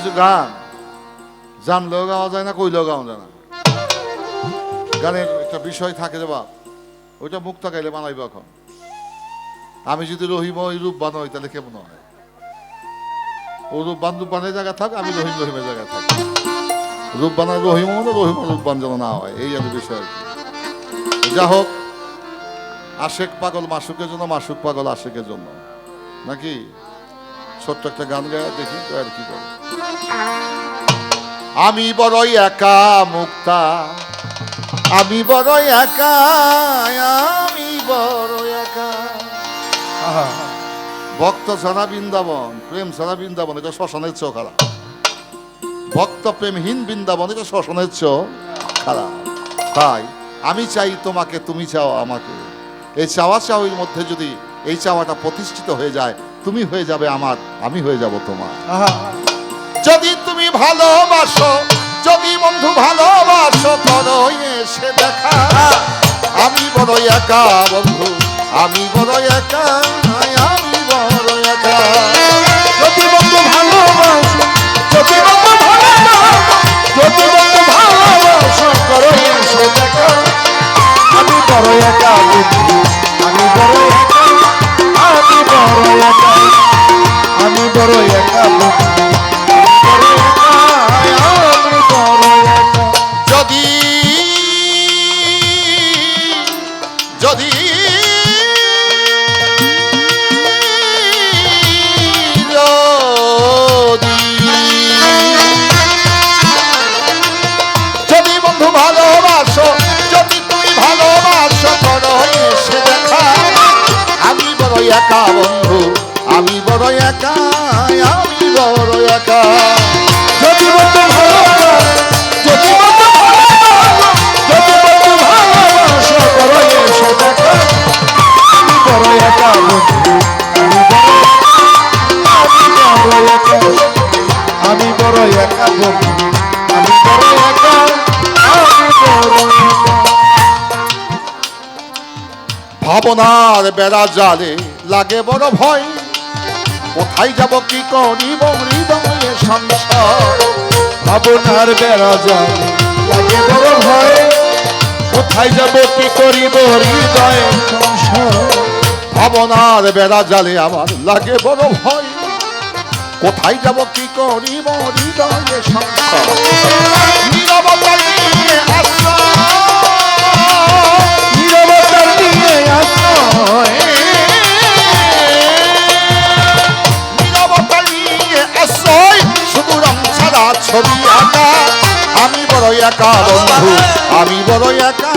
কিছু গান। জানলেও গাওয়া যায় না কইলেও গাওয়া যায় না? গানের একটা বিষয় থাকে রে বাপ, ওইটা মুক্তা গাইলে বানাইব এখন। আমি যদি রহিম ওই রূপ বানাই, তাহলে কেমন হয়? ও রূপ বান রূপ বানের জায়গা থাক, আমি রহিম রহিমের জায়গায় থাক। রূপ বানায় রহিম হলে রহিম রূপ বান যেন না হয়, এই আর বিষয়। যা হোক, আশেক পাগল মাসুকের জন্য, মাসুক পাগল আশেকের জন্য। নাকি? ছোট্ট একটা গান গায়, দেখি তো আর কি করে। আমি বড়ই একা মুক্তা, আমি বড়ই একা, আমি বড় একা। ভক্ত ছাড়া বৃন্দাবন, প্রেম ছাড়া বৃন্দাবন, এটা শ্মশানের চো খারাপ ভক্ত প্রেমহীন বৃন্দাবন, এটা শ্মশানের চো খারাপ তাই আমি চাই তোমাকে, তুমি চাও আমাকে। এই চাওয়া চাওয়ার মধ্যে যদি এই চাওয়াটা প্রতিষ্ঠিত হয়ে যায় তুমি হয়ে যাবে আমার আমি হয়ে যাব তোমার। যদি তুমি ভালোবাসো যদি বন্ধু ভালোবাসো করো এসে দেখা। আমি বড় একা বন্ধু আমি বড় একা। একা বন্ধু? আমি বড় একা আমি বড় একা। ভাবনার বেড়া জালে লাগে বড় ভয়। কোথায় যাব কি করিব হৃদয়ে সংসার? বেড়া যায়, লাগে বড় ভয়। কোথায় যাব কি করিব হৃদয় সংসার? ভাবনার বেড়া জালে আমার লাগে বড় ভয়। কোথায় যাব কি করিব হৃদয়ে সংসার? একা বন্ধু? আমি বড় একা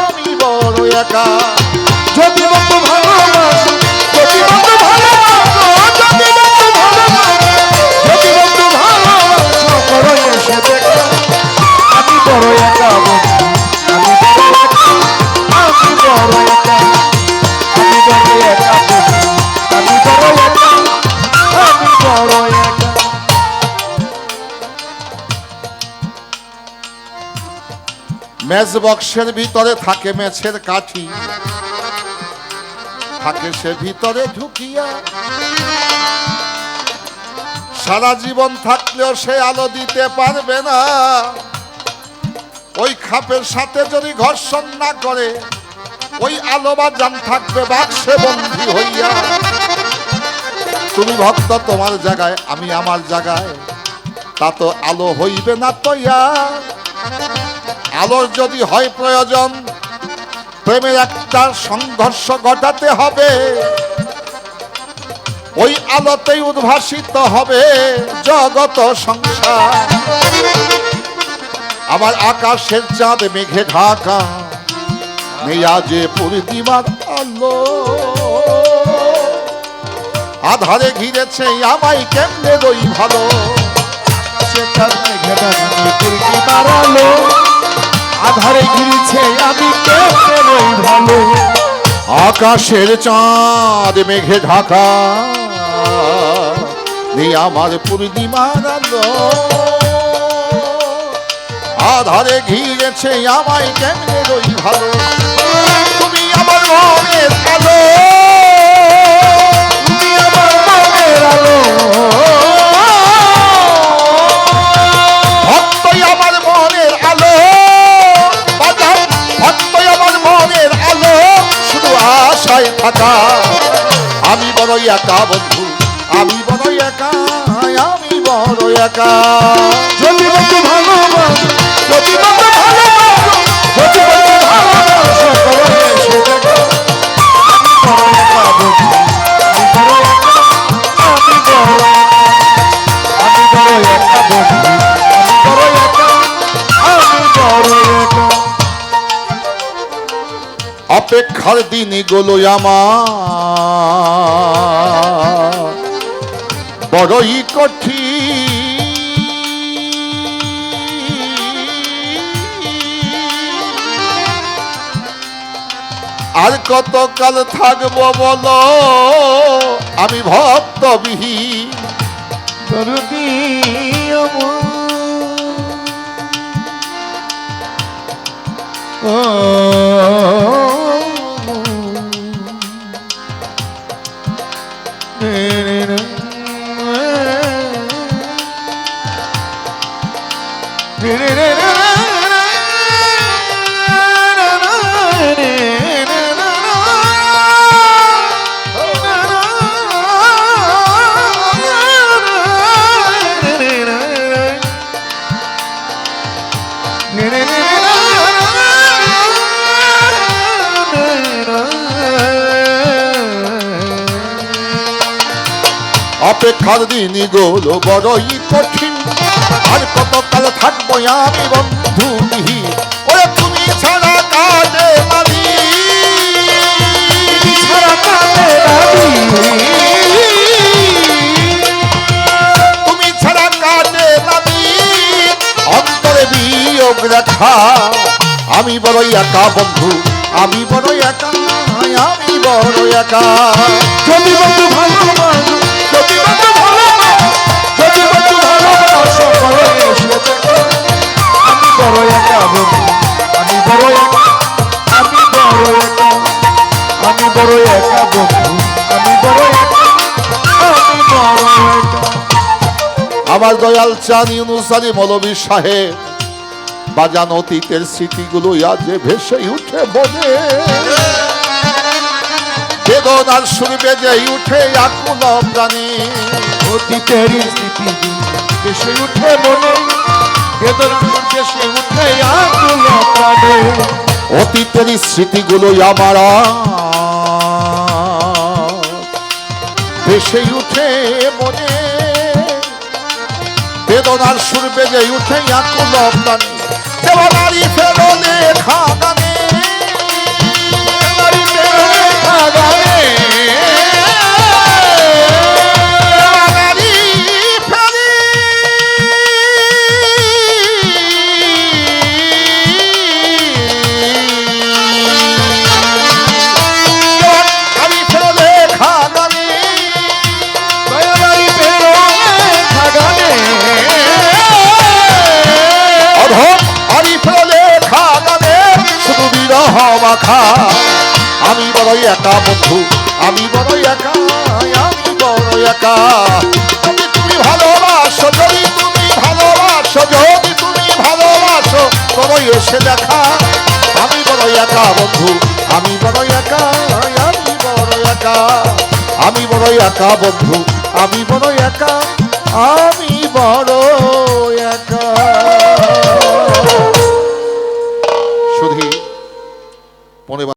আমি বড় একা। যদি বন্ধু ভালোবাসো ম্যাচ বক্সের ভিতরে থাকে ম্যাচের কাঠি। থাকে সে ভিতরে ঢুকিয়া। সারা জীবন থাকলেও সে আলো দিতে পারবে না। ওই খাপের সাথে যদি ঘর্ষণ না করে, ওই আলো বা জান থাকবে বাক্সে বন্দী হইয়া। তুমি ভক্ত, তোমার জায়গায়, আমি আমার জায়গায়। তা তো আলো হইবে না তৈয়া আলোর যদি হয় প্রয়োজন, প্রেমের একটা সংঘর্ষ ঘটাতে হবে। ওই আলোতেই উদ্ভাসিত হবে জগত সংসার। আমার আকাশের চাঁদ, মেঘে ঢাকা নেই আজে পূর্ণিমার আলো। আধারে ঘিরেছে আমায় কেমনে রই ভালো? সে তার মেঘে ঢাকা ফুলকি মারালো আধারে গিরিছে আমি ভালো আকাশের চাঁদ, মেঘে ঢাকা। নেই আমার পূর্ণিমার আধারে ঘিরেছে আমায় কেমনে রই ভালো? তুমি আমার মনের আলো। একা। আমি বড় একা বন্ধু আমি বড় একা আমি বড় একা। অপেক্ষার দিনগুলো আমার। বড়ই কঠিন। আর কতকাল থাকব বলো? আমি ভক্তবিহীন। ও অপেক্ষার দিনগুলো বড়ই কঠিন। আর কতকাল থাকব আমি বন্ধুবিহীন ওরে তুমি ছাড়া কাটে মারি ছাড়া কাটে দাবি তুমি ছাড়া কাটে মারি অন্তরে বিয়োগ রেখা। আমি বড় একা বন্ধু আমি বড় একা আমি বড় একা। যদি বন্ধু যদি বন্ধু আমার দয়াল চাঁদ ইউনুসারি মৌলবী সাহেব, বাজান অতীতের স্মৃতিগুলো আজ ভেসে উঠে বনে বেদনার সুর বেজে উঠে আকুল প্রাণী অতীতের ভেসে উঠে মনে, বেদনার উঠে অতীতের স্মৃতিগুলো আমার উঠে মনে, বেদনার সুর বেজে উঠে আকুল ফেরো মাখা। আমি বড় একা বন্ধু, আমি বড় একা, আমি বড় একা। যদি তুমি ভালোবাসো, যদি তুমি ভালোবাসো, যদি তুমি ভালোবাসো তবে এসে দেখা। আমি বড় একা বন্ধু, আমি বড় একা, আমি বড় একা। আমি বড় একা বন্ধু, আমি বড় একা, আমি বড় একা। pone